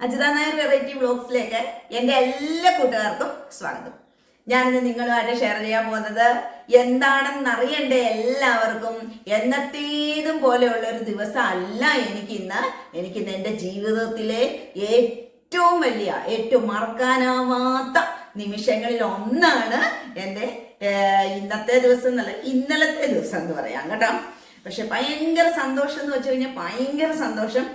Ajitha Nair variety വ്ളോഗ്സിലേക്ക് എന്റെ എല്ലാ കൂട്ടുകാർക്കും സ്വാഗതം. ഞാനിന്ന് നിങ്ങളുമായിട്ട് ഷെയർ ചെയ്യാൻ പോകുന്നത് എന്താണെന്ന് അറിയണ്ടേ എല്ലാവർക്കും എന്നത്തേതും പോലെയുള്ള ഒരു ദിവസം അല്ല എനിക്കിന്ന്. എനിക്കിന്ന് എന്റെ ജീവിതത്തിലെ ഏറ്റവും വലിയ ഏറ്റവും മറക്കാനാവാത്ത നിമിഷങ്ങളിൽ ഒന്നാണ് എന്റെ ഇന്നത്തെ ദിവസം എന്നല്ല ഇന്നലത്തെ ദിവസം എന്ന് പറയാം കേട്ടോ. പക്ഷെ ഭയങ്കര സന്തോഷം എന്ന് വെച്ച് കഴിഞ്ഞാൽ ഭയങ്കര സന്തോഷം.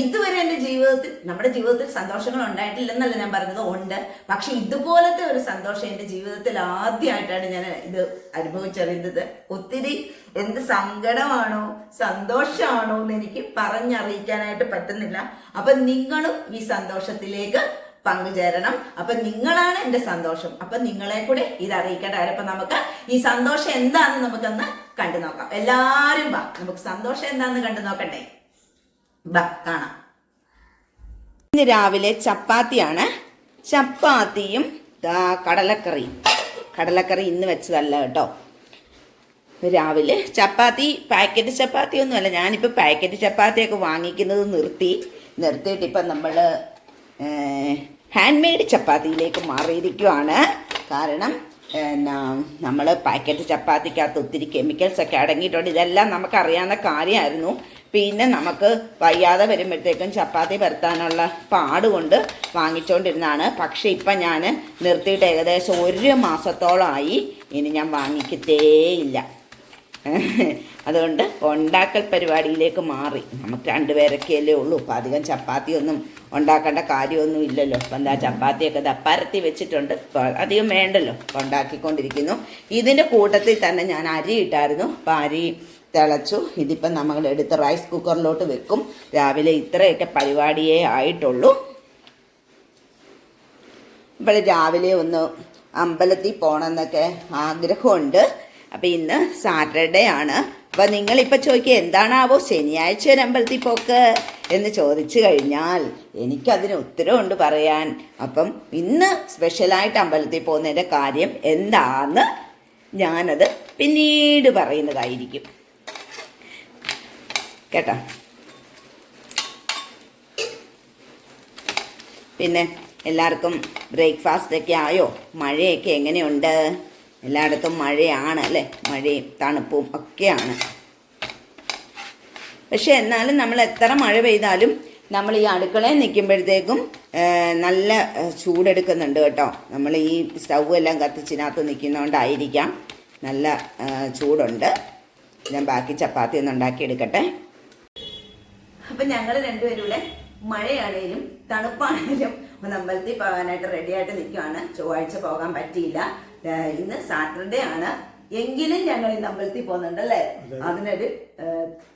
ഇതുവരെ എന്റെ ജീവിതത്തിൽ നമ്മുടെ ജീവിതത്തിൽ സന്തോഷങ്ങൾ ഉണ്ടായിട്ടില്ലെന്നല്ല ഞാൻ പറഞ്ഞത് ഉണ്ട്. പക്ഷെ ഇതുപോലത്തെ ഒരു സന്തോഷം എന്റെ ജീവിതത്തിൽ ആദ്യമായിട്ടാണ് ഞാൻ ഇത് അനുഭവിച്ചറിയുന്നത്. ഒത്തിരി എന്ത് സങ്കടമാണോ സന്തോഷമാണോ എന്ന് എനിക്ക് പറഞ്ഞറിയിക്കാനായിട്ട് പറ്റുന്നില്ല. അപ്പൊ നിങ്ങളും ഈ സന്തോഷത്തിലേക്ക് പങ്കുചേരണം. അപ്പൊ നിങ്ങളാണ് എന്റെ സന്തോഷം. അപ്പൊ നിങ്ങളെ കൂടെ ഇത് അറിയിക്കട്ടെ അപ്പൊ നമുക്ക് ഈ സന്തോഷം എന്താണെന്ന് നമുക്കൊന്ന് കണ്ടു നോക്കാം എല്ലാവരും വാ. നമുക്ക് സന്തോഷം എന്താണെന്ന് കണ്ടു നോക്കട്ടെ ബാ കാണാം ഇന്ന് രാവിലെ ചപ്പാത്തിയാണ്. ചപ്പാത്തിയും കടലക്കറിയും. കടലക്കറി ഇന്ന് വെച്ചതല്ല കേട്ടോ. രാവിലെ ചപ്പാത്തി പാക്കറ്റ് ചപ്പാത്തി ഒന്നുമല്ല ഞാനിപ്പോൾ പാക്കറ്റ് ചപ്പാത്തിയൊക്കെ വാങ്ങിക്കുന്നത് നിർത്തി. നിർത്തിയിട്ട് ഇപ്പം നമ്മൾ ഹാൻഡ് മെയ്ഡ് ചപ്പാത്തിയിലേക്ക് മാറിയിരിക്കുവാണ്. കാരണം എന്നാ നമ്മൾ പാക്കറ്റ് ചപ്പാത്തിക്കകത്ത് ഒത്തിരി കെമിക്കൽസ് ഒക്കെ അടങ്ങിയിട്ടുണ്ട്. ഇതെല്ലാം നമുക്കറിയാവുന്ന കാര്യമായിരുന്നു. പിന്നെ നമുക്ക് വയ്യാതെ വരുമ്പോഴത്തേക്കും ചപ്പാത്തി പരത്താനുള്ള പാട് കൊണ്ട് വാങ്ങിച്ചുകൊണ്ടിരുന്നതാണ് പക്ഷെ ഇപ്പം ഞാൻ നിർത്തിയിട്ട് ഏകദേശം ഒരു മാസത്തോളമായി ഇനി ഞാൻ വാങ്ങിക്കത്തേയില്ല. അതുകൊണ്ട് ഉണ്ടാക്കൽ പരിപാടിയിലേക്ക് മാറി. നമുക്ക് രണ്ടുപേരൊക്കെയല്ലേ ഉള്ളൂ. അപ്പം അധികം ചപ്പാത്തിയൊന്നും ഉണ്ടാക്കേണ്ട കാര്യമൊന്നും ഇല്ലല്ലോ. അപ്പം എന്താ ചപ്പാത്തിയൊക്കെ ദാ പരത്തി വെച്ചിട്ടുണ്ട്. അധികം വേണ്ടല്ലോ. ഉണ്ടാക്കിക്കൊണ്ടിരിക്കുന്നു. ഇതിന്റെ കൂട്ടത്തിൽ തന്നെ ഞാൻ അരി ഇട്ടായിരുന്നു. അപ്പം അരി തിളച്ചു. ഇതിപ്പം നമ്മൾ എടുത്ത് റൈസ് കുക്കറിലോട്ട് വെക്കും. രാവിലെ ഇത്രയൊക്കെ പരിപാടിയേ ആയിട്ടുള്ളൂ. ഇപ്പോൾ രാവിലെ ഒന്ന് അമ്പലത്തിൽ പോകണമെന്നൊക്കെ ആഗ്രഹമുണ്ട്. അപ്പം ഇന്ന് സാറ്റർഡേ ആണ്. അപ്പം നിങ്ങളിപ്പോൾ ചോദിക്കുക എന്താണാവോ ശനിയാഴ്ച ഒരു അമ്പലത്തിൽ പോക്ക് എന്ന് ചോദിച്ചു കഴിഞ്ഞാൽ എനിക്കതിന് ഉത്തരവുണ്ട് പറയാൻ. അപ്പം ഇന്ന് സ്പെഷ്യലായിട്ട് അമ്പലത്തിൽ പോകുന്നതിന്റെ കാര്യം എന്താണെന്ന് ഞാനത് പിന്നീട് പറയുന്നതായിരിക്കും. കേട്ടോ. പിന്നെ എല്ലാവർക്കും ബ്രേക്ക്ഫാസ്റ്റ് ഒക്കെ ആയോ? മഴയൊക്കെ എങ്ങനെയുണ്ട്? എല്ലായിടത്തും മഴയാണ് അല്ലേ? മഴയും തണുപ്പും ഒക്കെയാണ്. പക്ഷെ എന്നാലും നമ്മൾ എത്ര മഴ പെയ്താലും നമ്മൾ ഈ അടുക്കളയിൽ നിൽക്കുമ്പോഴത്തേക്കും നല്ല ചൂടെടുക്കുന്നുണ്ട് കേട്ടോ. നമ്മൾ ഈ സ്റ്റൗ എല്ലാം കത്തിച്ചിനകത്ത് നിൽക്കുന്നതുകൊണ്ടായിരിക്കാം നല്ല ചൂടുണ്ട്. ഞാൻ ബാക്കി ചപ്പാത്തി ഒന്ന് ഉണ്ടാക്കിയെടുക്കട്ടെ. അപ്പൊ ഞങ്ങൾ രണ്ടുപേരും ഇവിടെ മഴയാണേലും തണുപ്പാണേലും ഒന്ന് അമ്പലത്തിൽ പോകാനായിട്ട് റെഡി ആയിട്ട് നിൽക്കുവാണ് ചൊവ്വാഴ്ച പോകാൻ പറ്റിയില്ല. ഇന്ന് സാറ്റർഡേ ആണ്. എങ്കിലും ഞങ്ങൾ ഇന്ന് അമ്പലത്തിൽ പോകുന്നുണ്ട് അല്ലേ അതിനൊരു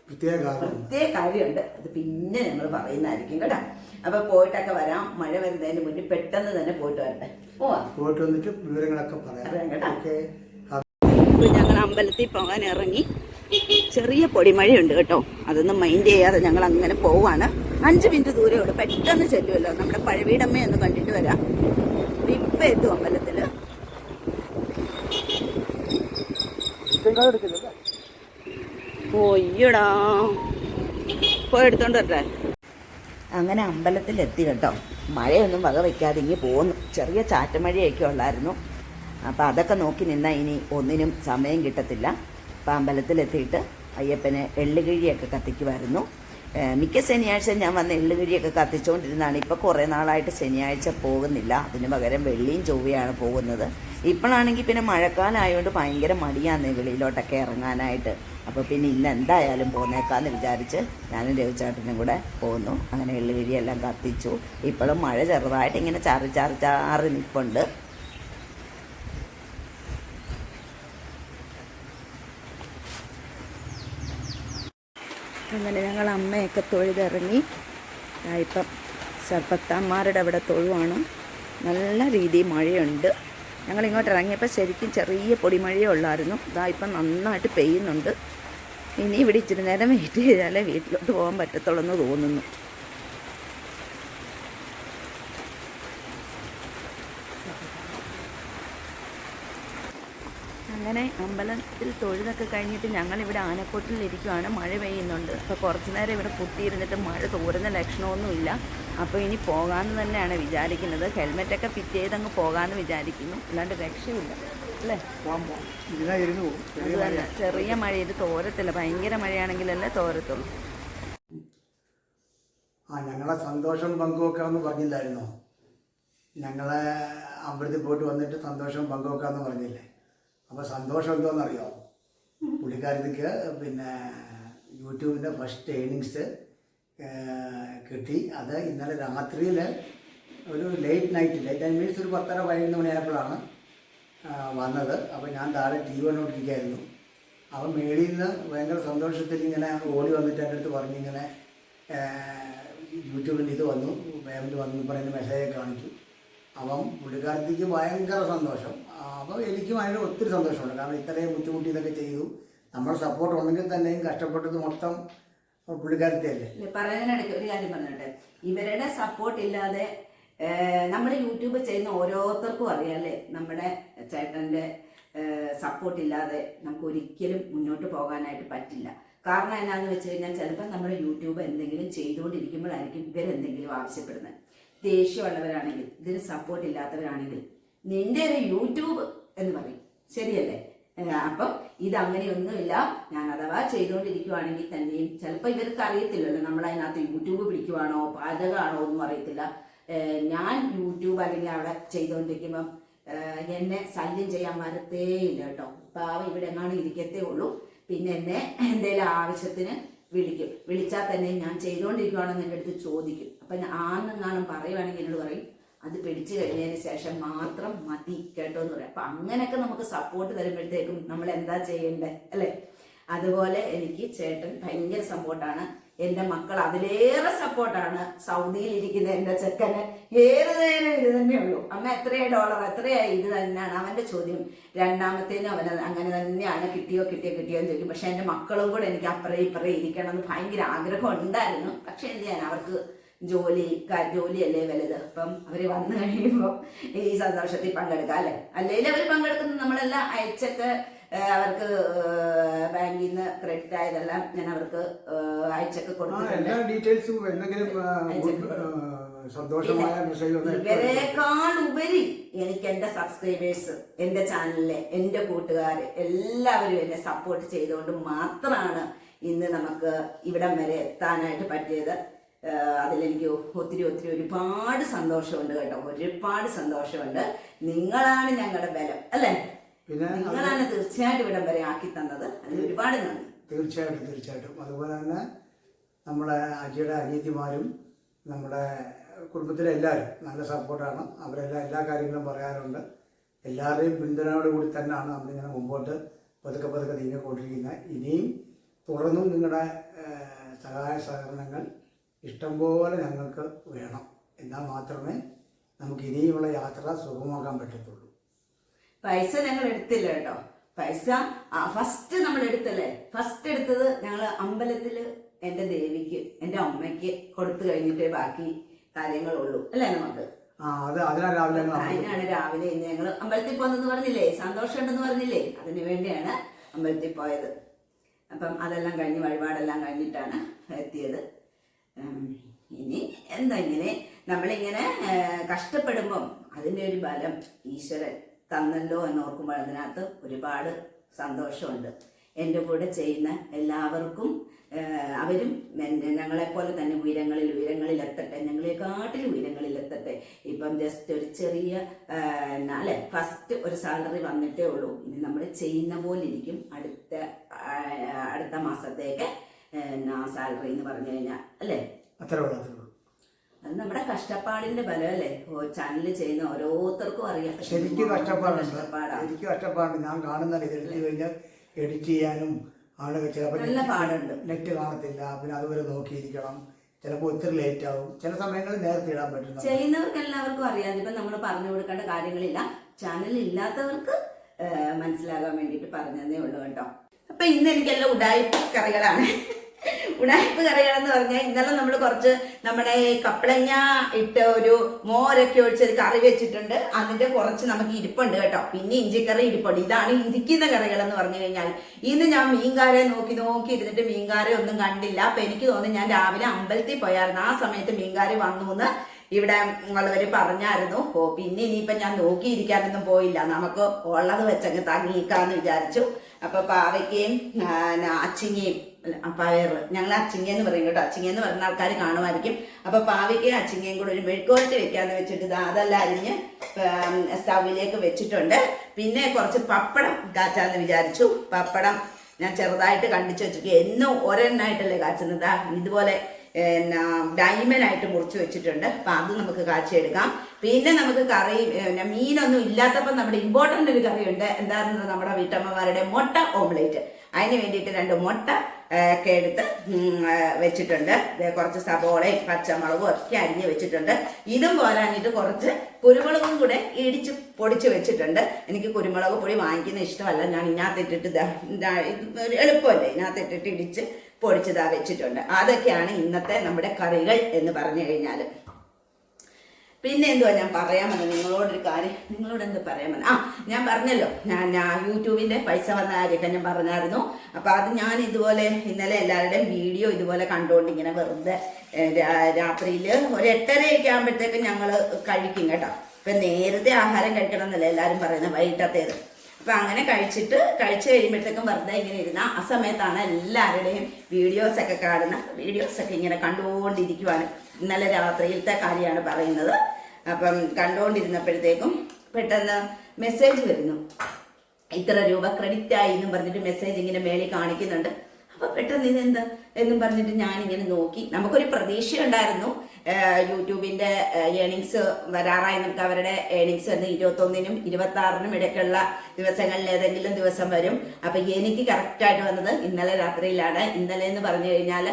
പ്രത്യേക പ്രത്യേക കാര്യമുണ്ട്. അത് പിന്നെ ഞങ്ങൾ പറയുന്നതായിരിക്കും കേട്ടോ. അപ്പൊ പോയിട്ടൊക്കെ വരാം. മഴ വരുന്നതിന് മുന്നേ പെട്ടെന്ന് തന്നെ പോയിട്ട് വരട്ടെ. പോവാ. പോയിട്ട് വന്നിട്ട് വിവരങ്ങളൊക്കെ പറയാം. ഞങ്ങൾ അമ്പലത്തിൽ പോകാൻ ഇറങ്ങി. ചെറിയ പൊടിമഴയുണ്ട് കേട്ടോ. അതൊന്നും മൈൻഡ് ചെയ്യാതെ ഞങ്ങൾ അങ്ങനെ പോവാണ്. അഞ്ച് മിനിറ്റ് ദൂരേ ഉള്ളൂ. പെട്ടെന്ന് ചെല്ലുമല്ലോ. നമ്മുടെ പഴവീടമ്മയെ ഒന്ന് കണ്ടിട്ട് വരാം. ഇപ്പം എത്തും അമ്പലത്തിൽ ഓയ്യടാ പോയി എടുത്തോണ്ട് വരട്ടെ. അങ്ങനെ അമ്പലത്തിൽ എത്തി കേട്ടോ. മഴയൊന്നും വക വയ്ക്കാതെ ഇങ്ങനെ പോന്നു. ചെറിയ ചാറ്റമഴയൊക്കെ ഉള്ളായിരുന്നു. അപ്പം അതൊക്കെ നോക്കി നിന്നാൽ ഇനി ഒന്നിനും സമയം കിട്ടത്തില്ല. അപ്പം അമ്പലത്തിലെത്തിയിട്ട് അയ്യപ്പന് എള്ളുകിഴിയൊക്കെ കത്തിക്കുമായിരുന്നു. മിക്ക ശനിയാഴ്ച ഞാൻ വന്ന് എള്ളുകിഴിയൊക്കെ കത്തിച്ചുകൊണ്ടിരുന്നതാണ് ഇപ്പോൾ കുറേ നാളായിട്ട് ശനിയാഴ്ച പോകുന്നില്ല. അതിന് പകരം വെള്ളിയും ചൊവ്വയാണ് പോകുന്നത്. ഇപ്പോഴാണെങ്കിൽ പിന്നെ മഴക്കാലമായതുകൊണ്ട് ഭയങ്കര മടിയാന്ന് വെളിയിലോട്ടൊക്കെ ഇറങ്ങാനായിട്ട്. അപ്പോൾ പിന്നെ ഇന്ന് എന്തായാലും പോന്നേക്കാന്ന് വിചാരിച്ച് ഞാനും രവിചാട്ടനും കൂടെ പോന്നു. അങ്ങനെ എള്ളുകിഴിയെല്ലാം കത്തിച്ചു. ഇപ്പോഴും മഴ ചെറുതായിട്ട് ഇങ്ങനെ ചാറി ചാറി ചാറി നിൽപ്പുണ്ട് അങ്ങനെ ഞങ്ങൾ അമ്മയൊക്കെ തൊഴുതിറങ്ങി. ഇപ്പം സർപ്പത്താന്മാരുടെ അവിടെ തൊഴുവാണ്. നല്ല രീതിയിൽ മഴയുണ്ട്. ഞങ്ങൾ ഇങ്ങോട്ട് ഇറങ്ങിയപ്പോൾ ശരിക്കും ചെറിയ പൊടിമഴയേ ഉള്ളായിരുന്നു. ഇതാ ഇപ്പം നന്നായിട്ട് പെയ്യുന്നുണ്ട്. ഇനി ഇവിടെ ഇച്ചിരി നേരം വെയിറ്റ് ചെയ്താലേ വീട്ടിലോട്ട് പോകാൻ പറ്റത്തുള്ളൂ എന്ന് തോന്നുന്നു അങ്ങനെ അമ്പലത്തിൽ തൊഴുതൊക്കെ കഴിഞ്ഞിട്ട് ഞങ്ങളിവിടെ ആനക്കോട്ടിലിരിക്കുവാണ്. മഴ പെയ്യുന്നുണ്ട്. അപ്പോൾ കുറച്ച് നേരം ഇവിടെ കുത്തിയിരുന്നിട്ട് മഴ തോരുന്ന ലക്ഷണമൊന്നുമില്ല. അപ്പോൾ ഇനി പോകാമെന്ന് തന്നെയാണ് വിചാരിക്കുന്നത്. ഹെൽമെറ്റൊക്കെ ഫിറ്റ് ചെയ്തങ്ങ് പോകാമെന്ന് വിചാരിക്കുന്നു. അല്ലാണ്ട് രക്ഷയില്ല. അല്ലേ? പോകാൻ പോകാം ഇരുന്നാ ഇരുന്ന് പോകും അത് ചെറിയ മഴ. ഇത് തോരത്തില്ല. ഭയങ്കര മഴയാണെങ്കിലല്ലേ തോരത്തുള്ളൂ. ആ ഞങ്ങളെ സന്തോഷം പങ്കുവെക്കാമെന്ന് പറഞ്ഞില്ലായിരുന്നോ? ഞങ്ങളെ അമ്പലത്തിൽ പോയിട്ട് വന്നിട്ട് സന്തോഷം പങ്കുവെക്കാമെന്ന് പറഞ്ഞില്ലേ? അപ്പോൾ സന്തോഷം എന്തോന്നറിയോ? പുള്ളിക്കാരത്തേക്ക് പിന്നെ യൂട്യൂബിന്റെ ഫസ്റ്റ് ഏണിങ്സ് കിട്ടി. അത് ഇന്നലെ രാത്രിയിൽ ഒരു late night late night means ഒരു പത്തര പതിനൊന്ന് മണിയായപ്പോഴാണ് വന്നത്. അപ്പോൾ ഞാൻ താഴെ ടി വി കണ്ടുകൊണ്ടിരിക്കുകയായിരുന്നു അവൻ മേളിൽ നിന്ന് ഭയങ്കര സന്തോഷത്തിൽ ഇങ്ങനെ ഓടി വന്നിട്ട് എന്റെ അടുത്ത് പറഞ്ഞിങ്ങനെ യൂട്യൂബിൽ ഇത് വന്നു പേയ്മെന്റ് വന്നു പറയുന്ന മെസ്സേജ് കാണിച്ചു. അപ്പം പുള്ളിക്കാരത്തേക്ക് ഭയങ്കര സന്തോഷം. അപ്പോൾ എനിക്കും അതിന് ഒത്തിരി സന്തോഷമുണ്ട്. കാരണം ഇത്രയും ബുദ്ധിമുട്ടി ഇതൊക്കെ ചെയ്തു. നമ്മുടെ സപ്പോർട്ട് ഉണ്ടെങ്കിൽ തന്നെയും കഷ്ടപ്പെട്ടത് മൊത്തം പുള്ളിക്കാരത്തെ അല്ലേ പറയാനിടയ്ക്ക് ഒരു കാര്യം പറഞ്ഞോട്ടെ. ഇവരുടെ സപ്പോർട്ട് ഇല്ലാതെ നമ്മുടെ യൂട്യൂബ് ചെയ്യുന്ന ഓരോരുത്തർക്കും അറിയാല്ലേ നമ്മുടെ ചേട്ടന്റെ സപ്പോർട്ട് ഇല്ലാതെ നമുക്ക് ഒരിക്കലും മുന്നോട്ട് പോകാനായിട്ട് പറ്റില്ല. കാരണം എന്നാന്ന് വെച്ച് കഴിഞ്ഞാൽ ചിലപ്പോൾ നമ്മുടെ യൂട്യൂബ് എന്തെങ്കിലും ചെയ്തുകൊണ്ടിരിക്കുമ്പോഴായിരിക്കും ഇവരെന്തെങ്കിലും ആവശ്യപ്പെടുന്നത്. ദേഷ്യമുള്ളവരാണെങ്കിൽ ഇതിന് സപ്പോർട്ട് ഇല്ലാത്തവരാണെങ്കിൽ നിന്റെ ഒരു യൂട്യൂബ് എന്ന് പറയും. ശരിയല്ലേ? അപ്പം ഇത് അങ്ങനെയൊന്നുമില്ല ഞാൻ അഥവാ ചെയ്തുകൊണ്ടിരിക്കുവാണെങ്കിൽ തന്നെയും ചിലപ്പോൾ ഇവർക്ക് അറിയത്തില്ലല്ലോ. നമ്മൾ അതിനകത്ത് യൂട്യൂബ് പിടിക്കുവാണോ പാചകമാണോ ഒന്നും അറിയത്തില്ല. ഞാൻ യൂട്യൂബ് അല്ലെങ്കിൽ അവിടെ ചെയ്തുകൊണ്ടിരിക്കുമ്പം എന്നെ ശല്യം ചെയ്യാൻ വരത്തേയില്ല കേട്ടോ. പാവ ഇവിടെ എങ്ങാനും ഇരിക്കത്തേ ഉള്ളൂ. പിന്നെ എന്നെ എന്തെങ്കിലും ആവശ്യത്തിന് വിളിക്കും. വിളിച്ചാൽ തന്നെ ഞാൻ ചെയ്തുകൊണ്ടിരിക്കുവാണെന്ന് എന്റെ അടുത്ത് ചോദിക്കും. അപ്പം ആന്നെന്നാണ് പറയുവാണെങ്കിൽ എന്നോട് പറയും അത് പിടിച്ചു കഴിഞ്ഞതിന് ശേഷം മാത്രം മതി കേട്ടോ എന്ന് പറയാം. അപ്പൊ അങ്ങനെയൊക്കെ നമുക്ക് സപ്പോർട്ട് തരുമ്പോഴത്തേക്കും നമ്മൾ എന്താ ചെയ്യണ്ടേ അല്ലേ? അതുപോലെ എനിക്ക് ചേട്ടൻ ഭയങ്കര സപ്പോർട്ടാണ് എന്റെ മക്കൾ അതിലേറെ സപ്പോർട്ടാണ് സൗദിയിൽ ഇരിക്കുന്ന എന്റെ ചെക്കന് ഏറെ നേരം ഇത് തന്നെയുള്ളൂ അമ്മ എത്രയായി ഡോളർ എത്രയായി ഇത് തന്നെയാണ്. അവന്റെ ചോദ്യം രണ്ടാമത്തേനും അവന് അങ്ങനെ തന്നെയാണ്. കിട്ടിയോ കിട്ടിയോ കിട്ടിയോ എന്ന് ചോദിക്കും. പക്ഷെ എന്റെ മക്കളും കൂടെ എനിക്ക് അപ്പറേ ഇപ്പറേ ഇരിക്കണം എന്ന് ഭയങ്കര ആഗ്രഹം ഉണ്ടായിരുന്നു. പക്ഷെ എന്ത് ചെയ്യാൻ അവർക്ക് ജോലി ജോലിയല്ലേ വലുത്. അപ്പം അവർ വന്നു കഴിയുമ്പോൾ ഈ സന്തോഷത്തിൽ പങ്കെടുക്കാം അല്ലേ? അല്ലെങ്കിൽ അവർ പങ്കെടുക്കുന്നത് നമ്മളെല്ലാം അയച്ചൊക്കെ അവർക്ക് ബാങ്കിൽ നിന്ന് ക്രെഡിറ്റ് ആയതെല്ലാം ഞാൻ അവർക്ക് അയച്ചൊക്കെ കൊടുത്തിട്ടുണ്ട്. സന്തോഷമായ മെസ്സേജ് ഇവരെക്കാൾ ഉപരി എനിക്ക് എന്റെ സബ്സ്ക്രൈബേഴ്സ് എന്റെ ചാനലിലെ എന്റെ കൂട്ടുകാർ എല്ലാവരും എന്നെ സപ്പോർട്ട് ചെയ്തുകൊണ്ട് മാത്രമാണ് ഇന്ന് നമുക്ക് ഇവിടം വരെ എത്താനായിട്ട് പറ്റിയത്. അതിലെനിക്ക് ഒത്തിരി ഒത്തിരി ഒരുപാട് സന്തോഷമുണ്ട് കേട്ടോ. ഒരുപാട് സന്തോഷമുണ്ട്. നിങ്ങളാണ് ഞങ്ങളുടെ ബലം അല്ലേ? നിങ്ങളാണ് തീർച്ചയായിട്ടും ഇവിടം വരെ ആക്കി തന്നത്. അതിന് ഒരുപാട് നന്ദി. തീർച്ചയായിട്ടും തീർച്ചയായിട്ടും. അതുപോലെ തന്നെ നമ്മുടെ അജിയുടെ അനിയത്തിമാരും നമ്മുടെ കുടുംബത്തിലെ എല്ലാവരും നല്ല സപ്പോർട്ടാണ്. അവരെല്ലാം എല്ലാ കാര്യങ്ങളും പറയാറുണ്ട്. എല്ലാവരുടെയും പിന്തുണയോട് കൂടി തന്നെയാണ് നമ്മളിങ്ങനെ മുമ്പോട്ട് പതുക്കെ പതുക്കെ നീങ്ങിക്കൊണ്ടിരിക്കുന്നത്. ഇനിയും തുടർന്നും നിങ്ങളുടെ സഹായ സഹകരണങ്ങൾ ഇഷ്ടംപോലെ ഞങ്ങൾക്ക് വേണം. എന്നാൽ മാത്രമേ നമുക്ക് ഇനിയുള്ള യാത്ര സുഗമമാക്കാൻ പറ്റത്തുള്ളൂ. പൈസ ഞങ്ങൾ എടുത്തില്ല കേട്ടോ. പൈസ ഫസ്റ്റ് നമ്മൾ എടുത്തല്ലേ? ഫസ്റ്റ് എടുത്തത് ഞങ്ങൾ അമ്പലത്തിൽ എന്റെ ദേവിക്ക് എന്റെ അമ്മയ്ക്ക് കൊടുത്തു കഴിഞ്ഞിട്ടേ ബാക്കി കാര്യങ്ങളുള്ളൂ. അല്ലേ നമുക്ക്? അതിനാണ് രാവിലെ ഇന്ന് ഞങ്ങൾ അമ്പലത്തിൽ പോകുന്നെന്ന് പറഞ്ഞില്ലേ? സന്തോഷമുണ്ടെന്ന് പറഞ്ഞില്ലേ? അതിനു വേണ്ടിയാണ് അമ്പലത്തിൽ പോയത്. അപ്പം അതെല്ലാം കഴിഞ്ഞ് വഴിപാടെല്ലാം കഴിഞ്ഞിട്ടാണ് എത്തിയത്. ഇനി എന്താ ഇങ്ങനെ നമ്മളിങ്ങനെ കഷ്ടപ്പെടുമ്പം അതിന്റെ ഒരു ബലം ഈശ്വരൻ തന്നല്ലോ എന്ന് ഓർക്കുമ്പോൾ അതിനകത്ത് ഒരുപാട് സന്തോഷമുണ്ട്. എന്റെ കൂടെ ചെയ്യുന്ന എല്ലാവർക്കും അവരും ഞങ്ങളെപ്പോലെ തന്നെ ഉയരങ്ങളിൽ എത്തട്ടെ ഞങ്ങളെക്കാട്ടിൽ ഉയരങ്ങളിൽ എത്തട്ടെ ഇപ്പം ജസ്റ്റ് ഒരു ചെറിയ അല്ലെ ഫസ്റ്റ് ഒരു സാലറി വന്നിട്ടേ ഉള്ളൂ. ഇനി നമ്മൾ ചെയ്യുന്ന പോലെ ഇരിക്കും അടുത്ത അടുത്ത മാസത്തേക്ക്. എന്നാ സാലറി എന്ന് പറഞ്ഞു കഴിഞ്ഞാൽ അല്ലേ? അത്രേ ഉള്ളൂ അത്രേ ഉള്ളൂ. അത് നമ്മുടെ കഷ്ടപ്പാടിന്റെ ബലം അല്ലേ? ചാനലിൽ ചെയ്യുന്ന ഓരോരുത്തർക്കും അറിയാം. ശരിക്കും കഷ്ടപ്പാടുണ്ട്. കഷ്ടപ്പാടാണ്. കഷ്ടപ്പാടുണ്ട്. ഞാൻ കാണുന്ന കഴിഞ്ഞാൽ എഡിറ്റ് ചെയ്യാനും ആളുകൾ ചിലപ്പോൾ നല്ല പാടുണ്ട്. നെറ്റ് കാണത്തില്ല. പിന്നെ അതുവരെ നോക്കിയിരിക്കണം. ചിലപ്പോൾ ഒത്തിരി ലേറ്റ് ആവും. ചില സമയങ്ങളിൽ നേരത്തെ ഇടാൻ പറ്റും ചെയ്യുന്നവർക്ക് എല്ലാവർക്കും അറിയാം. ഇപ്പം നമ്മൾ പറഞ്ഞു കൊടുക്കേണ്ട കാര്യങ്ങളില്ല. ചാനൽ ഇല്ലാത്തവർക്ക് മനസ്സിലാകാൻ വേണ്ടിയിട്ട് പറഞ്ഞതേ ഉള്ളൂ കേട്ടോ. അപ്പം ഇന്ന് എനിക്കെല്ലാം ഉടായ്പ കറികളാണ് ഉടായ്പ കറികളെന്ന് പറഞ്ഞാൽ ഇന്നലെ നമ്മൾ കുറച്ച് നമ്മുടെ കപ്പളങ്ങ ഇട്ട് ഒരു മോരൊക്കെ ഒഴിച്ചൊരു കറി വെച്ചിട്ടുണ്ട്. അതിന്റെ കുറച്ച് നമുക്ക് ഇരിപ്പുണ്ട് കേട്ടോ. പിന്നെ ഇഞ്ചിക്കറി ഇരിപ്പുണ്ട്. ഇതാണ് ഇരിക്കുന്ന കറികൾ എന്ന് പറഞ്ഞു കഴിഞ്ഞാൽ ഇന്ന് ഞാൻ മീൻകാരെ നോക്കി നോക്കി ഇരുന്നിട്ട് മീൻകാരെ ഒന്നും കണ്ടില്ല. അപ്പൊ എനിക്ക് തോന്നുന്നു ഞാൻ രാവിലെ അമ്പലത്തിൽ പോയായിരുന്നു. ആ സമയത്ത് മീൻകാരി വന്നു എന്ന് ഇവിടെ ഉള്ളവര് പറഞ്ഞായിരുന്നു. ഓ പിന്നെ ഇനിയിപ്പൊ ഞാൻ നോക്കിയിരിക്കാനൊന്നും പോയില്ല. നമുക്ക് ഉള്ളത് വെച്ചങ്ങ് തങ്ങിയിക്കാന്ന് വിചാരിച്ചു. അപ്പൊ പാവയ്ക്കയും അച്ചിങ്ങയും അല്ല, ആ, പയറ്. ഞങ്ങൾ അച്ചിങ്ങ എന്ന് പറയും കേട്ടോ. അച്ചിങ്ങ എന്ന് പറയുന്ന ആൾക്കാർ കാണുമായിരിക്കും. അപ്പൊ പാവയ്ക്കയും അച്ചിങ്ങയും കൂടെ ഒരു മെഴുക്കോരട്ടി വെക്കാന്ന് വെച്ചിട്ട് ദാ അതെല്ലാം അരിഞ്ഞ് സ്റ്റൗവിലേക്ക് വെച്ചിട്ടുണ്ട്. പിന്നെ കുറച്ച് പപ്പടം കാച്ചാന്ന് വിചാരിച്ചു. പപ്പടം ഞാൻ ചെറുതായിട്ട് കണ്ടിച്ചു വെച്ചിട്ട് എന്നും ഒരെണ്ണായിട്ടല്ലേ കാച്ചുന്നത്. ഇതുപോലെ എന്നാ ഡൈമനായിട്ട് മുറിച്ച് വെച്ചിട്ടുണ്ട്. അപ്പൊ അത് നമുക്ക് കാച്ചിയെടുക്കാം. പിന്നെ നമുക്ക് കറി മീനൊന്നും ഇല്ലാത്തപ്പോൾ നമ്മുടെ ഇമ്പോർട്ടന്റ് ഒരു കറിയുണ്ട്. എന്താണെന്ന് നമ്മുടെ വീട്ടമ്മമാരുടെ മുട്ട ഓംലേറ്റ്. അതിന് വേണ്ടിയിട്ട് രണ്ട് മുട്ട ഒക്കെ എടുത്ത് വെച്ചിട്ടുണ്ട്. കുറച്ച് സബോളയും പച്ചമുളകും ഒക്കെ അരിഞ്ഞ് വെച്ചിട്ടുണ്ട്. ഇതും പോരാഞ്ഞിട്ട് കുറച്ച് കുരുമുളകും കൂടെ ഇടിച്ച് പൊടിച്ച് വെച്ചിട്ടുണ്ട്. എനിക്ക് കുരുമുളക് പൊടി വാങ്ങിക്കുന്ന ഇഷ്ടമല്ല. ഞാൻ ഇതിനകത്തിട്ടിട്ട് എളുപ്പമല്ലേ? ഇതിനകത്തിട്ടിട്ട് ഇടിച്ച് പൊടിച്ചതാ വെച്ചിട്ടുണ്ട്. അതൊക്കെയാണ് ഇന്നത്തെ നമ്മുടെ കറികൾ എന്ന് പറഞ്ഞു കഴിഞ്ഞാൽ പിന്നെ എന്തുവാ ഞാൻ പറയാൻ വന്നത്? നിങ്ങളോടൊരു കാര്യം നിങ്ങളോട് എന്ത് പറയാൻ വന്നത്? ആ ഞാൻ പറഞ്ഞല്ലോ. ഞാൻ ഞാൻ യൂട്യൂബിന്റെ പൈസ വന്ന കാര്യമൊക്കെ ഞാൻ പറഞ്ഞായിരുന്നു. അപ്പൊ അത് ഞാൻ ഇതുപോലെ ഇന്നലെ എല്ലാവരുടെയും വീഡിയോ ഇതുപോലെ കണ്ടുകൊണ്ട് ഇങ്ങനെ വെറുതെ രാത്രിയിൽ ഒരു എട്ടരയൊക്കെ ആകുമ്പോഴത്തേക്ക് ഞങ്ങൾ കഴിക്കും കേട്ടോ. ഇപ്പൊ നേരത്തെ ആഹാരം കഴിക്കണം എന്നല്ലേ എല്ലാവരും പറയുന്നത് വൈകിട്ടത്തേത്. അപ്പൊ അങ്ങനെ കഴിച്ചിട്ട് കഴിച്ചു കഴിയുമ്പോഴത്തേക്കും വെറുതെ ഇങ്ങനെ ഇരുന്ന ആ സമയത്താണ് എല്ലാവരുടെയും വീഡിയോസ് ഒക്കെ കാണുന്ന വീഡിയോസ് ഒക്കെ ഇങ്ങനെ കണ്ടുകൊണ്ടിരിക്കുവാണ്. ഇന്നലെ രാത്രിയിലത്തെ കാര്യമാണ് പറയുന്നത്. അപ്പം കണ്ടുകൊണ്ടിരുന്നപ്പോഴത്തേക്കും പെട്ടെന്ന് മെസ്സേജ് വരുന്നു. ഇത്ര രൂപ ക്രെഡിറ്റ് ആയി എന്നും പറഞ്ഞിട്ട് മെസ്സേജ് ഇങ്ങനെ മേളിൽ കാണിക്കുന്നുണ്ട്. അപ്പൊ പെട്ടെന്ന് ഇതെന്താ എന്നും പറഞ്ഞിട്ട് ഞാൻ ഇങ്ങനെ നോക്കി. നമുക്കൊരു പ്രതീക്ഷ ഉണ്ടായിരുന്നു. യൂട്യൂബിന്റെ ഏണിങ്സ് വരാറായി. നമുക്ക് അവരുടെ ഏണിങ്സ് എന്ന് ഇരുപത്തൊന്നിനും ഇരുപത്തി ആറിനും ഇടയ്ക്കുള്ള ദിവസങ്ങളിൽ ഏതെങ്കിലും ദിവസം വരും. അപ്പൊ എനിക്ക് കറക്റ്റായിട്ട് വന്നത് ഇന്നലെ രാത്രിയിലാണ്. ഇന്നലെ എന്ന് പറഞ്ഞു കഴിഞ്ഞാൽ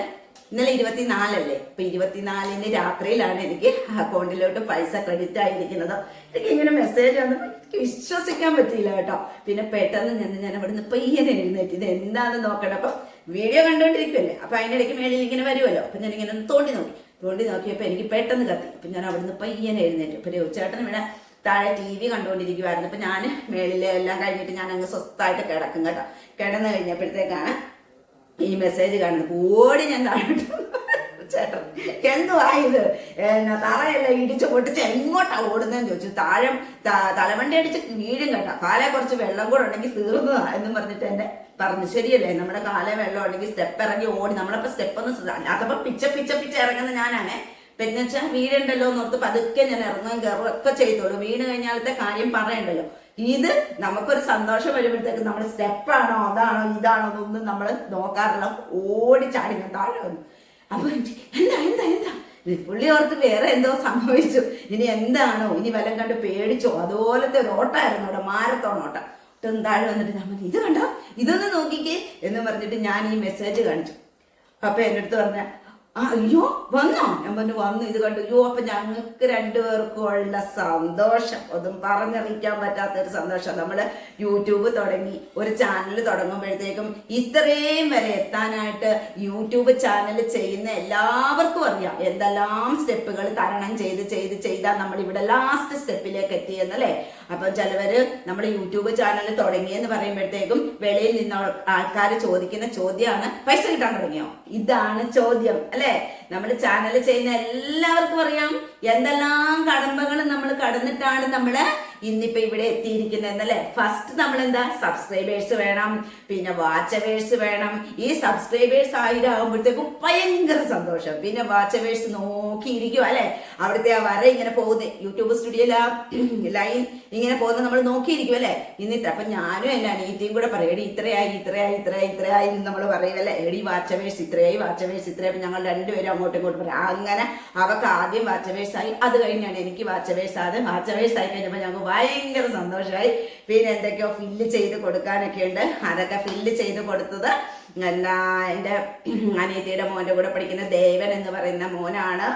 ഇന്നലെ ഇരുപത്തിനാലല്ലേ? ഇപ്പൊ ഇരുപത്തിനാലിന് രാത്രിയിലാണ് എനിക്ക് അക്കൗണ്ടിലോട്ട് പൈസ ക്രെഡിറ്റ് ആയിരിക്കുന്നത്. എനിക്ക് ഇങ്ങനെ മെസ്സേജ് വന്നപ്പോൾ എനിക്ക് വിശ്വസിക്കാൻ പറ്റിയില്ല കേട്ടോ. പിന്നെ പെട്ടെന്ന് ഞാൻ ഞാൻ അവിടുന്ന് പയ്യനെ എഴുന്നേറ്റ് ഇത് എന്താണെന്ന് നോക്കണം. അപ്പൊ വീഡിയോ കണ്ടുകൊണ്ടിരിക്കുമല്ലേ അപ്പൊ അതിനിടയ്ക്ക് മേളിൽ ഇങ്ങനെ വരുമല്ലോ അപ്പൊ ഞാൻ ഇങ്ങനെ തോണ്ടി നോക്കി. തോണ്ടി നോക്കിയപ്പോൾ എനിക്ക് പെട്ടെന്ന് കത്തി. അപ്പൊ ഞാൻ അവിടുന്ന് പയ്യനെ എഴുന്നേറ്റ്. അപ്പൊ ഉച്ചേട്ടൻ ഇവിടെ താഴെ ടി വി കണ്ടുകൊണ്ടിരിക്കുവായിരുന്നു അപ്പൊ ഞാൻ മേളിലെ എല്ലാം കഴിഞ്ഞിട്ട് ഞാൻ അങ്ങ് സ്വസ്ഥമായിട്ട് കിടക്കും കേട്ടോ. കിടന്നു കഴിഞ്ഞപ്പോഴത്തേക്കാണ് ഈ മെസ്സേജ് കാണുന്നത് ഓടി ഞാൻ കാണിട്ടു ചേട്ടൻ എന്തുവാ എന്നാ തറയെല്ലാം ഇടിച്ച് പൊട്ടിച്ച് എങ്ങോട്ടാ ഓടുന്നതെന്ന് ചോദിച്ചു. താഴം തലവണ്ടി അടിച്ച് വീഴും കേട്ടാ. കാലെ കുറച്ച് വെള്ളം കൂടെ ഉണ്ടെങ്കിൽ തീർന്നതാ എന്നും പറഞ്ഞിട്ട് എന്നെ പറഞ്ഞു. ശരിയല്ലേ നമ്മുടെ കാലെ വെള്ളം ഉണ്ടെങ്കിൽ സ്റ്റെപ്പ് ഇറങ്ങി ഓടി. നമ്മളപ്പോ സ്റ്റെപ്പ് അതപ്പോ പിച്ച പിച്ച പിച്ച ഇറങ്ങുന്ന ഞാനാണേ. പിന്നെ വെച്ചാൽ വീടുണ്ടല്ലോ എന്ന് ഓർത്ത് പതുക്കെ ഞാൻ ഇറങ്ങുകയും കയറുകയും ഒക്കെ ചെയ്തോളൂ വീണ് കഴിഞ്ഞാലത്തെ കാര്യം പറയണ്ടല്ലോ. ഇത് നമുക്കൊരു സന്തോഷം വരുമ്പോഴത്തേക്ക് നമ്മൾ സ്റ്റെപ്പാണോ അതാണോ ഇതാണോ എന്നൊന്നും നമ്മൾ നോക്കാറില്ല. ഓടി ചാടി താഴെ വന്നു. അപ്പൊ എന്താ എന്താ എന്താ? പുള്ളി ഓർത്ത് വേറെ എന്തോ സംഭവിച്ചു. ഇനി എന്താണോ? ഇനി വല്ലതും കണ്ട് പേടിച്ചോ? അതുപോലത്തെ ഒരു ഓട്ടമായിരുന്നു അവിടെ മാരത്തോൺ ഓട്ടം. ഒട്ടും താഴെ വന്നിട്ട് ഞാൻ ഇത് കണ്ടോ? ഇതൊന്ന് നോക്കിക്കേ എന്ന് പറഞ്ഞിട്ട് ഞാൻ ഈ മെസ്സേജ് കാണിച്ചു. അപ്പൊ എന്റെ അടുത്ത് പറഞ്ഞ ആ അയ്യോ വന്നോ? ഞാൻ പറഞ്ഞു വന്നു. ഇത് കണ്ടു. അയ്യോ അപ്പൊ ഞങ്ങൾക്ക് രണ്ടുപേർക്കും ഉള്ള സന്തോഷം. ഒന്നും പറഞ്ഞറിയിക്കാൻ പറ്റാത്ത ഒരു സന്തോഷം. നമ്മൾ യൂട്യൂബ് തുടങ്ങി ഒരു ചാനൽ തുടങ്ങുമ്പോഴത്തേക്കും ഇത്രയും വരെ എത്താനായിട്ട് യൂട്യൂബ് ചാനൽ ചെയ്യുന്ന എല്ലാവർക്കും അറിയാം. എന്തെല്ലാം സ്റ്റെപ്പുകൾ തരണം ചെയ്ത് ചെയ്ത് ചെയ്താൽ നമ്മൾ ഇവിടെ ലാസ്റ്റ് സ്റ്റെപ്പിലേക്ക് എത്തിയെന്നല്ലേ അപ്പൊ ചിലവര് നമ്മൾ യൂട്യൂബ് ചാനൽ തുടങ്ങിയെന്ന് പറയുമ്പോഴത്തേക്കും വെളിയിൽ നിന്ന് ആൾക്കാർ ചോദിക്കുന്ന ചോദ്യമാണ് പൈസ കിട്ടാൻ തുടങ്ങിയോ? ഇതാണ് ചോദ്യം അല്ലെ? നമ്മൾ ചാനൽ ചെയ്യുന്ന എല്ലാവർക്കും അറിയാം. എന്തെല്ലാം കടമ്പകൾ നമ്മൾ കടന്നിട്ടാണ് നമ്മൾ ഇന്നിപ്പോ ഇവിടെ എത്തിയിരിക്കുന്നത് എന്നല്ലേ? ഫസ്റ്റ് നമ്മൾ എന്താ സബ്സ്ക്രൈബേഴ്സ് വേണം. പിന്നെ വാച്ചവേഴ്സ് വേണം. ഈ സബ്സ്ക്രൈബേഴ്സ് ആയിരം ആകുമ്പോഴത്തേക്കും ഭയങ്കര സന്തോഷം. പിന്നെ വാച്ചവേഴ്സ് നോക്കിയിരിക്കും അല്ലെ? അവിടുത്തെ ആ വര ഇങ്ങനെ പോകുന്നത് യൂട്യൂബ് സ്റ്റുഡിയോ ലൈൻ ഇങ്ങനെ പോകുന്നത് നമ്മൾ നോക്കിയിരിക്കും അല്ലെ? ഇന്നിത്ര അപ്പൊ ഞാനും എന്റെ അനീറ്റിയും കൂടെ പറയും എടി ഇത്രയായി ഇത്രയായി ഇത്രയായി ഇത്രയായി എന്ന് നമ്മൾ പറയും അല്ലെ? എടി വാച്ചവേഴ്സ് ഇത്രയായി വാച്ചവേഴ്സ് ഇത്രയായി. ഞങ്ങൾ രണ്ടുപേരും അങ്ങോട്ടും ഇങ്ങോട്ടും പറയും. അങ്ങനെ അവർക്ക് ആദ്യം വാച്ചവേഴ്സ് ആയി. അത് കഴിഞ്ഞാണ് എനിക്ക് വാച്ചവേഴ്സ് ആയത്. വാച്ചവേഴ്സ് ആയി കഴിഞ്ഞപ്പോൾ ഞങ്ങൾക്ക് ഭയങ്കര സന്തോഷമായി. പിന്നെ എന്തൊക്കെയോ ഫില്ല് ചെയ്ത് കൊടുക്കാനൊക്കെ ഉണ്ട് അതൊക്കെ ഫില്ല് ചെയ്ത് കൊടുത്തത് എന്താ എന്റെ അനിയത്തിയുടെ മോന്റെ കൂടെ പഠിക്കുന്ന ദേവൻ എന്ന് പറയുന്ന മോനാണ്.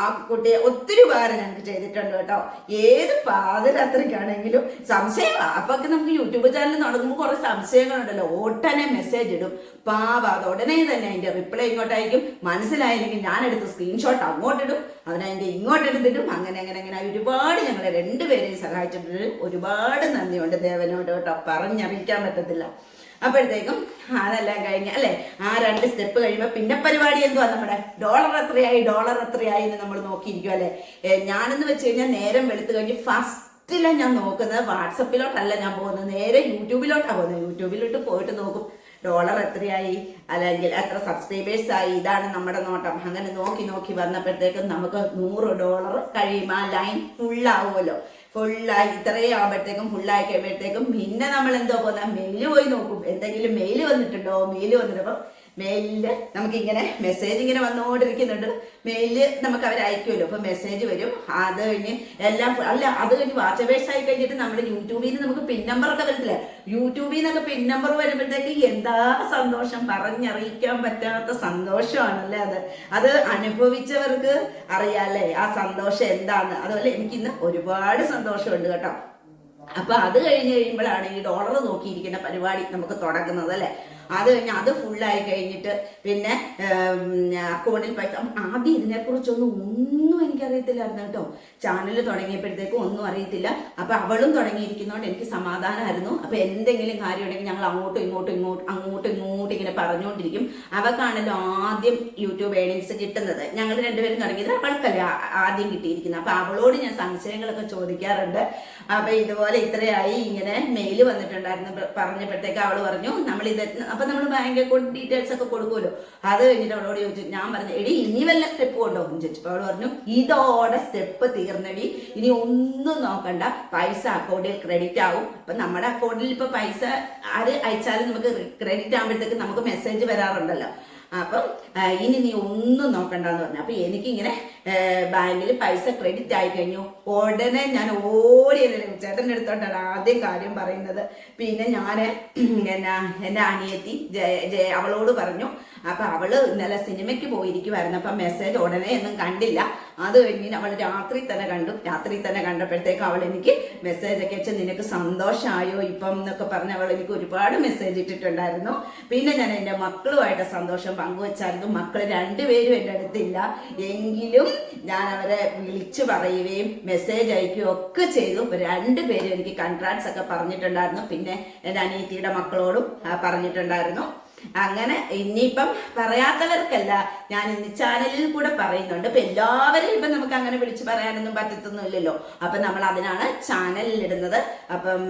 ആ കുട്ടിയെ ഒത്തിരി ഉപകാരം ഞങ്ങൾക്ക് ചെയ്തിട്ടുണ്ട് കേട്ടോ. ഏത് പാതിരാത്രിക്കാണെങ്കിലും സംശയമാണ് അപ്പൊ ഒക്കെ നമുക്ക് യൂട്യൂബ് ചാനൽ തുടങ്ങുമ്പോൾ കുറെ സംശയങ്ങളുണ്ടല്ലോ. ഒട്ടനെ മെസ്സേജ് ഇടും. പാവ അത് ഉടനെ തന്നെ അതിന്റെ റിപ്ലൈ ഇങ്ങോട്ടായിരിക്കും. മനസ്സിലായില്ലെങ്കിൽ ഞാനെടുത്ത് സ്ക്രീൻഷോട്ട് അങ്ങോട്ടിടും അതിനതിന്റെ ഇങ്ങോട്ട് എടുത്തിട്ടും അങ്ങനെ അങ്ങനെ അങ്ങനെ. ഒരുപാട് ഞങ്ങളെ രണ്ടുപേരെയും സഹായിച്ചിട്ടുണ്ട്. ഒരുപാട് നന്ദിയുണ്ട് ദേവനോട് കേട്ടോ. പറഞ്ഞറിയിക്കാൻ പറ്റത്തില്ല. അപ്പോഴത്തേക്കും അതെല്ലാം കഴിഞ്ഞ് അല്ലെ? ആ രണ്ട് സ്റ്റെപ്പ് കഴിയുമ്പോൾ പിന്നെ പരിപാടി എന്തുവാ നമ്മുടെ? ഡോളർ എത്രയായി ഡോളർ എത്രയായി എന്ന് നമ്മൾ നോക്കിയിരിക്കും അല്ലെ? ഞാനെന്ന് വെച്ച് കഴിഞ്ഞാൽ നേരം വെളുത്ത് കഴിഞ്ഞ് ഫസ്റ്റിലെ ഞാൻ നോക്കുന്നത്. വാട്സപ്പിലോട്ടല്ല ഞാൻ പോകുന്നത്. നേരെ യൂട്യൂബിലോട്ടാണ് പോകുന്നത്. യൂട്യൂബിലോട്ട് പോയിട്ട് നോക്കും ഡോളർ എത്രയായി? അല്ലെങ്കിൽ എത്ര സബ്സ്ക്രൈബേഴ്സ് ആയി? ഇതാണ് നമ്മുടെ നോട്ടം. അങ്ങനെ നോക്കി നോക്കി വന്നപ്പോഴത്തേക്കും നമുക്ക് നൂറ് ഡോളർ കഴിയുമ്പോൾ ആ ലൈൻ ഫുള്ളാവുമല്ലോ ഫുള്ളായി ഇത്രയും ആകുമ്പോഴത്തേക്കും ഫുള്ളായി കഴിയുമ്പോഴത്തേക്കും പിന്നെ നമ്മൾ എന്തോ പോകുന്ന മെയിൽ പോയി നോക്കും. എന്തെങ്കിലും മെയിൽ വന്നിട്ടുണ്ടോ? മെയിൽ വന്നിട്ടപ്പോൾ മെയിലിൽ നമുക്കിങ്ങനെ മെസ്സേജ് ഇങ്ങനെ വന്നുകൊണ്ടിരിക്കുന്നുണ്ട്. മെയിൽ നമുക്ക് അവർ അയക്കുമല്ലോ. അപ്പൊ മെസ്സേജ് വരും. അത് കഴിഞ്ഞ് എല്ലാം അല്ല അത് കഴിഞ്ഞ് വാച്ചവേഴ്സ് ആയി കഴിഞ്ഞിട്ട് നമ്മുടെ യൂട്യൂബിൽ നിന്ന് നമുക്ക് പിൻ നമ്പർ ഒക്കെ വരത്തില്ലേ യൂട്യൂബിൽ നിന്നൊക്കെ പിൻ നമ്പർ വരുമ്പോഴത്തേക്ക് എന്താ സന്തോഷം? പറഞ്ഞറിയിക്കാൻ പറ്റാത്ത സന്തോഷമാണല്ലേ അത്. അത് അനുഭവിച്ചവർക്ക് അറിയാല്ലേ? ആ സന്തോഷം എന്താന്ന്? അതുപോലെ എനിക്കിന്ന് ഒരുപാട് സന്തോഷമുണ്ട് കേട്ടോ. അപ്പൊ അത് കഴിഞ്ഞ് കഴിയുമ്പോഴാണ് ഈ ഡോളർ നോക്കിയിരിക്കുന്ന പരിപാടി നമുക്ക് തുടങ്ങുന്നത് അല്ലെ? അത് കഴിഞ്ഞ് അത് ഫുള്ളായി കഴിഞ്ഞിട്ട് പിന്നെ അക്കൗണ്ടിൽ പൈസ. ആദ്യം ഇതിനെക്കുറിച്ചൊന്നും ഒന്നും എനിക്കറിയത്തില്ലായിരുന്നു കേട്ടോ. ചാനൽ തുടങ്ങിയപ്പോഴത്തേക്കും ഒന്നും അറിയത്തില്ല. അപ്പൊ അവളും തുടങ്ങിയിരിക്കുന്നതുകൊണ്ട് എനിക്ക് സമാധാനമായിരുന്നു. അപ്പൊ എന്തെങ്കിലും കാര്യം ഉണ്ടെങ്കിൽ ഞങ്ങൾ അങ്ങോട്ടും ഇങ്ങോട്ടും ഇങ്ങോട്ടും അങ്ങോട്ടും ഇങ്ങോട്ടും ഇങ്ങനെ പറഞ്ഞുകൊണ്ടിരിക്കും അവക്കാണല്ലോ ആദ്യം യൂട്യൂബ് ഏണിങ്സ് കിട്ടുന്നത്. ഞങ്ങൾ രണ്ടുപേരും തുടങ്ങിയത് അവൾക്കല്ലേ ആദ്യം കിട്ടിയിരിക്കുന്നത്. അപ്പൊ അവളോട് ഞാൻ സംശയങ്ങളൊക്കെ ചോദിക്കാറുണ്ട്. അപ്പൊ ഇതുപോലെ ഇത്രയായി ഇങ്ങനെ മെയിൽ വന്നിട്ടുണ്ടായിരുന്നു. പറഞ്ഞപ്പോഴത്തേക്ക് അവൾ പറഞ്ഞു നമ്മൾ ഇത് അപ്പൊ നമ്മൾ ബാങ്ക് അക്കൗണ്ട് ഡീറ്റെയിൽസ് ഒക്കെ കൊടുക്കുമല്ലോ. അത് കഴിഞ്ഞിട്ട് അവളോട് ചോദിച്ചു ഞാൻ പറഞ്ഞു എടി ഇനി വല്ല സ്റ്റെപ്പ് ഉണ്ടോ? എന്ന് ചോദിച്ചപ്പോൾ അവൾ പറഞ്ഞു ഇതോടെ സ്റ്റെപ്പ് തീർന്നടി. ഇനി ഒന്നും നോക്കണ്ട. പൈസ അക്കൗണ്ടിൽ ക്രെഡിറ്റ് ആവും. അപ്പൊ നമ്മുടെ അക്കൗണ്ടിൽ ഇപ്പൊ പൈസ ആര് അയച്ചാലും നമുക്ക് ക്രെഡിറ്റ് ആകുമ്പോഴത്തേക്ക് നമുക്ക് മെസ്സേജ് വരാറുണ്ടല്ലോ. അപ്പം ഇനി നീ ഒന്നും നോക്കണ്ടെന്ന് പറഞ്ഞു. അപ്പൊ എനിക്കിങ്ങനെ ബാങ്കിൽ പൈസ ക്രെഡിറ്റ് ആയി കഴിഞ്ഞു. ഉടനെ ഞാൻ ഓടി ചേട്ടന്റെ അടുത്തോട്ടാണ് ആദ്യം കാര്യം പറയുന്നത്. പിന്നെ ഞാൻ എന്നാ എന്റെ അനിയത്തി ജയ അവളോട് പറഞ്ഞു. അപ്പൊ അവൾ ഇന്നലെ സിനിമയ്ക്ക് പോയിരിക്കുമായിരുന്നു അപ്പൊ മെസ്സേജ് ഉടനെ ഒന്നും കണ്ടില്ല. അത് കഴിഞ്ഞ് അവൾ രാത്രി തന്നെ കണ്ടു. രാത്രി തന്നെ കണ്ടപ്പോഴത്തേക്ക് അവൾ എനിക്ക് മെസ്സേജ് ഒക്കെ അയച്ച്. നിനക്ക് സന്തോഷമായോ ഇപ്പം എന്നൊക്കെ പറഞ്ഞ് അവൾ എനിക്ക് ഒരുപാട് മെസ്സേജ് ഇട്ടിട്ടുണ്ടായിരുന്നു. പിന്നെ ഞാൻ എന്റെ മക്കളുമായിട്ട് സന്തോഷം പങ്കുവച്ചായിരുന്നു. മക്കൾ രണ്ടുപേരും എന്റെ അടുത്തില്ല. എങ്കിലും ഞാൻ അവരെ വിളിച്ചു പറയുകയും മെസ്സേജ് അയക്കുകയും ഒക്കെ ചെയ്തു. രണ്ടുപേരും എനിക്ക് കൺട്രാക്ട്സ് ഒക്കെ പറഞ്ഞിട്ടുണ്ടായിരുന്നു. പിന്നെ എന്റെ അനിയത്തിയുടെ മക്കളോടും പറഞ്ഞിട്ടുണ്ടായിരുന്നു. അങ്ങനെ ഇനിയിപ്പം പറയാത്തവർക്കല്ല. ഞാൻ ഇന്ന് ചാനലിൽ കൂടെ പറയുന്നുണ്ട്. ഇപ്പൊ എല്ലാവരും ഇപ്പൊ നമുക്ക് അങ്ങനെ വിളിച്ചു പറയാനൊന്നും പറ്റത്തൊന്നുമില്ലല്ലോ. അപ്പൊ നമ്മൾ അതിനാണ് ചാനലിൽ ഇടുന്നത്. അപ്പം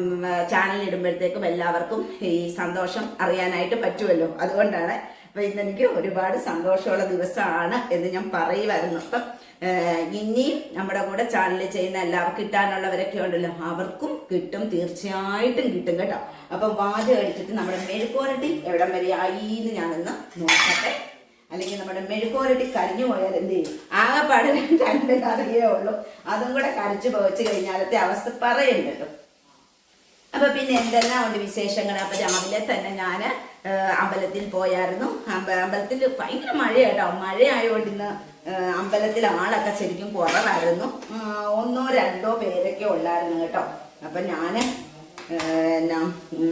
ചാനലിൽ ഇടുമ്പോഴത്തേക്കും എല്ലാവർക്കും ഈ സന്തോഷം അറിയാനായിട്ട് പറ്റുമല്ലോ. അതുകൊണ്ടാണ് അപ്പൊ ഇന്നെനിക്ക് ഒരുപാട് സന്തോഷമുള്ള ദിവസമാണ് എന്ന് ഞാൻ പറയുമായിരുന്നു അപ്പം ഇനിയും നമ്മുടെ കൂടെ ചാനൽ ചെയ്യുന്ന എല്ലാവർക്കും കിട്ടാനുള്ളവരൊക്കെ ഉണ്ടല്ലോ അവർക്കും കിട്ടും തീർച്ചയായിട്ടും കിട്ടും കേട്ടോ. അപ്പം വാച കഴിച്ചിട്ട് നമ്മുടെ മെഴുക്കോരട്ടി എവിടം വരെ ആയി എന്ന് ഞാനൊന്ന് നോക്കട്ടെ. അല്ലെങ്കിൽ നമ്മുടെ മെഴുക്കോരട്ടി കരിഞ്ഞു പോയാൽ എന്ത് ചെയ്യും? ആകെപ്പാട് രണ്ട് ഉള്ളൂ. അതും കൂടെ കരിച്ചു പോവച്ച് കഴിഞ്ഞാലത്തെ അവസ്ഥ പറയണ്ടല്ലോ അപ്പൊ പിന്നെ എന്തെല്ലാം ഉണ്ട് വിശേഷങ്ങൾ? അപ്പൊ രാവിലെ തന്നെ ഞാൻ അമ്പലത്തിൽ പോയായിരുന്നു. അമ്പ- അമ്പലത്തിൽ ഭയങ്കര മഴയാട്ടോ. മഴയായതുകൊണ്ട് ഇന്ന് അമ്പലത്തിൽ ആളൊക്കെ ശരിക്കും കുറവായിരുന്നു. ഒന്നോ രണ്ടോ പേരൊക്കെ ഉള്ളായിരുന്നു കേട്ടോ. അപ്പൊ എന്നാ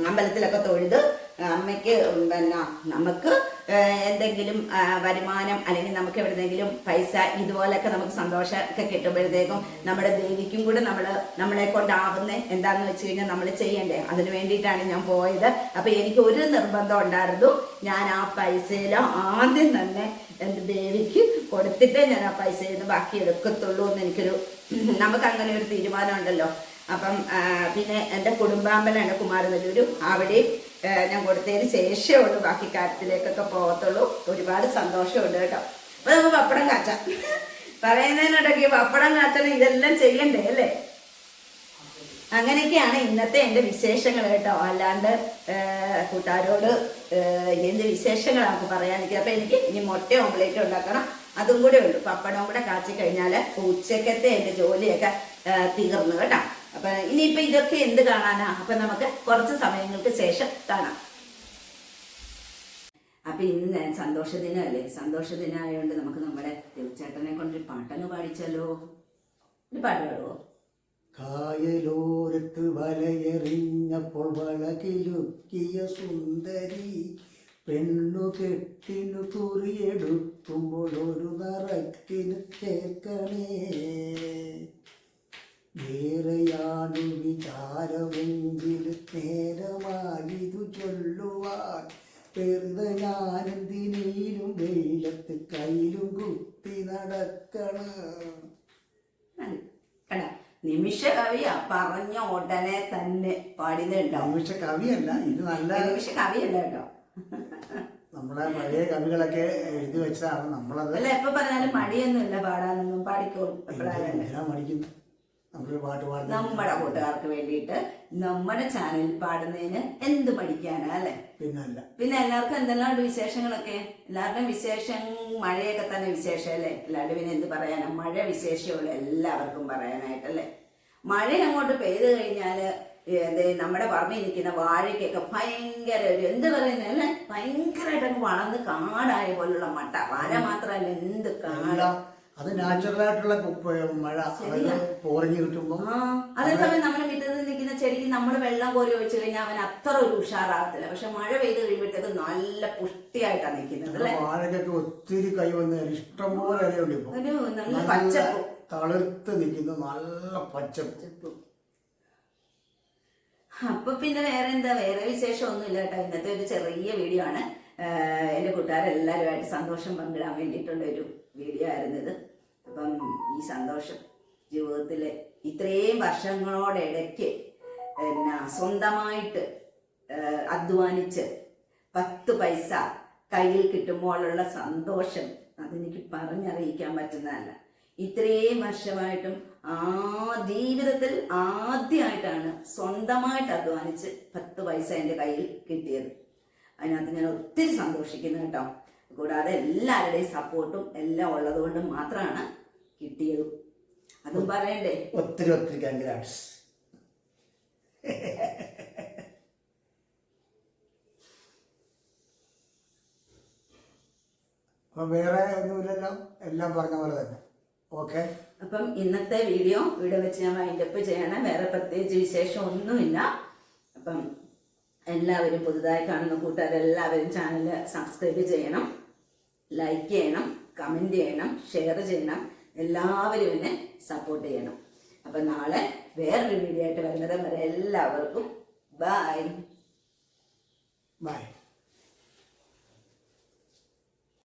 അമ്പലത്തിലൊക്കെ തൊഴുത് അമ്മയ്ക്ക് പിന്നെ നമുക്ക് എന്തെങ്കിലും വരുമാനം അല്ലെങ്കിൽ നമുക്ക് എവിടെന്നെങ്കിലും പൈസ ഇതുപോലൊക്കെ നമുക്ക് സന്തോഷം ഒക്കെ കിട്ടുമ്പോഴത്തേക്കും നമ്മുടെ ദേവിക്കും കൂടെ നമ്മൾ നമ്മളെ കൊണ്ടാവുന്ന എന്താണെന്ന് വെച്ച് കഴിഞ്ഞാൽ നമ്മൾ ചെയ്യണ്ടേ. അതിന് വേണ്ടിയിട്ടാണ് ഞാൻ പോയത്. അപ്പൊ എനിക്ക് ഒരു നിർബന്ധം ഉണ്ടായിരുന്നു. ഞാൻ ആ പൈസയിലോ ആദ്യം തന്നെ എന്റെ ദേവിക്ക് കൊടുത്തിട്ടേ ഞാൻ ആ പൈസയിൽ നിന്ന് ബാക്കി എടുക്കത്തുള്ളൂ എന്ന് എനിക്കൊരു നമുക്ക് അങ്ങനെ ഒരു തീരുമാനം ഉണ്ടല്ലോ അപ്പം പിന്നെ എന്റെ കുടുംബാമ്പലാണ് കുമാരനല്ലൂരും. അവിടെയും ഞാൻ കൊടുത്തതിന് ശേഷമേ ഉള്ളൂ ബാക്കി കാര്യത്തിലേക്കൊക്കെ പോകത്തുള്ളൂ. ഒരുപാട് സന്തോഷമുണ്ട് കേട്ടോ. അപ്പൊ നമുക്ക് പപ്പടം കാച്ചാം. പറയുന്നതിനോടൊക്കെ പപ്പടം കാച്ചണം ഇതെല്ലാം ചെയ്യണ്ടേ അല്ലേ? അങ്ങനെയൊക്കെയാണ് ഇന്നത്തെ എന്റെ വിശേഷങ്ങൾ കേട്ടോ. അല്ലാണ്ട് കൂട്ടുകാരോട് എന്ത് വിശേഷങ്ങളാണ് പറയാനിരിക്കുക. അപ്പൊ എനിക്ക് ഇനി മുട്ട ഓംപ്ലേറ്റ് ഉണ്ടാക്കണം. അതും കൂടെ ഉള്ളൂ. പപ്പടം കൂടെ കാച്ചി കഴിഞ്ഞാൽ ഉച്ചക്കത്തെ എന്റെ ജോലിയൊക്കെ തീർന്നു കേട്ടോ. അപ്പൊ ഇനിയിപ്പോ ഇതൊക്കെ എന്ത് കാണാനാ? അപ്പൊ നമുക്ക് കുറച്ച് സമയങ്ങൾക്ക് ശേഷം കാണാം. അപ്പൊ ഇന്ന് ഞാൻ സന്തോഷ ദിനമല്ലേ നമുക്ക് നമ്മുടെ രവിചേട്ടനെ കൊണ്ടൊരു പാട്ടങ്ങ് പാടിച്ചല്ലോ. ഒരു പാട്ട് പാടുവോ? കായലോരത്ത് വലയെറിഞ്ഞപ്പോൾ വളകിലുക്കിയ സുന്ദരി പെണ്ണു കെട്ടിനു തുറിയെടുക്കുമ്പോൾ ഒരു നിറക്കിന് ചേർക്കണേ വേറെയാണു വിചാരമെങ്കിൽ നേരമായിതു ചൊല്ലുവാൻ. വെറുതെ ഞാനെന്തിനേലും വെയിലത്ത് കയ്യിലും കുത്തി നടക്കണം. നിമിഷ കവിയ പറഞ്ഞ ഉടനെ തന്നെ പാടിയതുണ്ടോ? നിമിഷ കവിയല്ല ഇത് നല്ല നിമിഷ കവിയല്ല കേട്ടോ. നമ്മുടെ പഴയ കവികളൊക്കെ എഴുതി വെച്ചതാണ് നമ്മളത്. അല്ല എപ്പോ പറഞ്ഞാലും മടിയൊന്നുമില്ല പാടാനൊന്നും പാടിക്കോളും. മടിക്കുന്നു നമ്മുടെ കൂട്ടുകാർക്ക് വേണ്ടിയിട്ട് നമ്മുടെ ചാനലിൽ പാടുന്നതിന് എന്ത് പഠിക്കാനാ അല്ലെ? പിന്നല്ല. പിന്നെ എല്ലാവർക്കും എന്തെല്ലാം ഉണ്ട് വിശേഷങ്ങളൊക്കെ? എല്ലാവരുടെയും വിശേഷം മഴയൊക്കെ തന്നെ വിശേഷം അല്ലേ? എല്ലാവരും പിന്നെ എന്ത് പറയാനാ? മഴ വിശേഷമുള്ള എല്ലാവർക്കും പറയാനായിട്ടല്ലേ മഴ അങ്ങോട്ട് പെയ്തു കഴിഞ്ഞാൽ നമ്മുടെ പറമ്പിൽ നിൽക്കുന്ന വാഴയ്ക്കൊക്കെ ഭയങ്കര ഒരു എന്ത് പറയുന്നത് അല്ലെ? ഭയങ്കരമായിട്ട് അങ്ങ് വളർന്ന് കാടായ പോലുള്ള മട്ട. വാഴ മാത്രമല്ല എന്ത് കാട്. അത് നാച്ചുറലായിട്ടുള്ള മഴ പോറിഞ്ഞു കിട്ടുമ്പോൾ ആ അതേസമയം നമ്മുടെ മിറ്റത്ത് നിൽക്കുന്ന ചെടിക്ക് നമ്മൾ വെള്ളം കോരി ഒഴിച്ചു കഴിഞ്ഞാൽ അവൻ അത്ര ഒരു ഉഷാറാകത്തില്ല. പക്ഷെ മഴ പെയ്ത് കഴിയുമ്പോഴത്തേക്ക് നല്ല പുഷ്ടിയായിട്ടാണ് നിൽക്കുന്നത് വാഴക്കൊക്കെ ഒത്തിരി കൈ വന്ന് ഇഷ്ടംപോലെ ഇലയുണ്ട് നല്ല പച്ചപ്പ്. തളിർത്ത് നിൽക്കുന്ന നല്ല പച്ചപ്പ്. അപ്പൊ പിന്നെ വേറെ എന്താ? വേറെ വിശേഷം ഒന്നുമില്ല കേട്ടോ. ഇന്നത്തെ ഒരു ചെറിയ വീഡിയോ ആണ്. എന്റെ കൂട്ടുകാരെല്ലാവരുമായിട്ട് സന്തോഷം പങ്കിടാൻ വേണ്ടിയിട്ടുള്ള ഒരു വീഡിയോ ആയിരുന്നു ഇത്. അപ്പം ഈ സന്തോഷം ജീവിതത്തിൽ ഇത്രയും വർഷങ്ങളോടിടയ്ക്ക് എന്നാ സ്വന്തമായിട്ട് അധ്വാനിച്ച് പത്ത് പൈസ കയ്യിൽ കിട്ടുമ്പോഴുള്ള സന്തോഷം അതെനിക്ക് പറഞ്ഞറിയിക്കാൻ പറ്റുന്നതല്ല. ഇത്രയും വർഷമായിട്ടും ആ ജീവിതത്തിൽ ആദ്യമായിട്ടാണ് സ്വന്തമായിട്ട് അധ്വാനിച്ച് പത്ത് പൈസ എന്റെ കയ്യിൽ കിട്ടിയത്. അതിനകത്ത് ഞാൻ ഒത്തിരി സന്തോഷിക്കുന്നു കേട്ടോ. കൂടാതെ എല്ലാവരുടെയും സപ്പോർട്ടും എല്ലാം ഉള്ളത് കൊണ്ട് മാത്രമാണ് കിട്ടിയത്. അതും പറയണ്ടേ? ഒത്തിരി ഒത്തിരി കൺഗ്രാറ്റ്സ് അപ്പൊ വേറെ ഒന്നുമില്ലല്ലോ? എല്ലാം പറഞ്ഞ പോലെ തന്നെ. ഓക്കെ അപ്പം ഇന്നത്തെ വീഡിയോ ഇവിടെ വെച്ച് ഞാൻ വൈൻഡപ്പ് ചെയ്യണം. വേറെ പ്രത്യേകിച്ച് വിശേഷം ഒന്നുമില്ല അപ്പം എല്ലാവരും പുതുതായി കാണുന്ന കൂട്ടുകാരെല്ലാവരും ചാനൽ സബ്സ്ക്രൈബ് ചെയ്യണം ലൈക്ക് ചെയ്യണം കമന്റ് ചെയ്യണം ഷെയർ ചെയ്യണം എല്ലാവരും എന്നെ സപ്പോർട്ട് ചെയ്യണം. അപ്പം നാളെ വേറൊരു വീഡിയോ ആയിട്ട് വരുന്നത് വരെ എല്ലാവർക്കും ബൈ ബൈ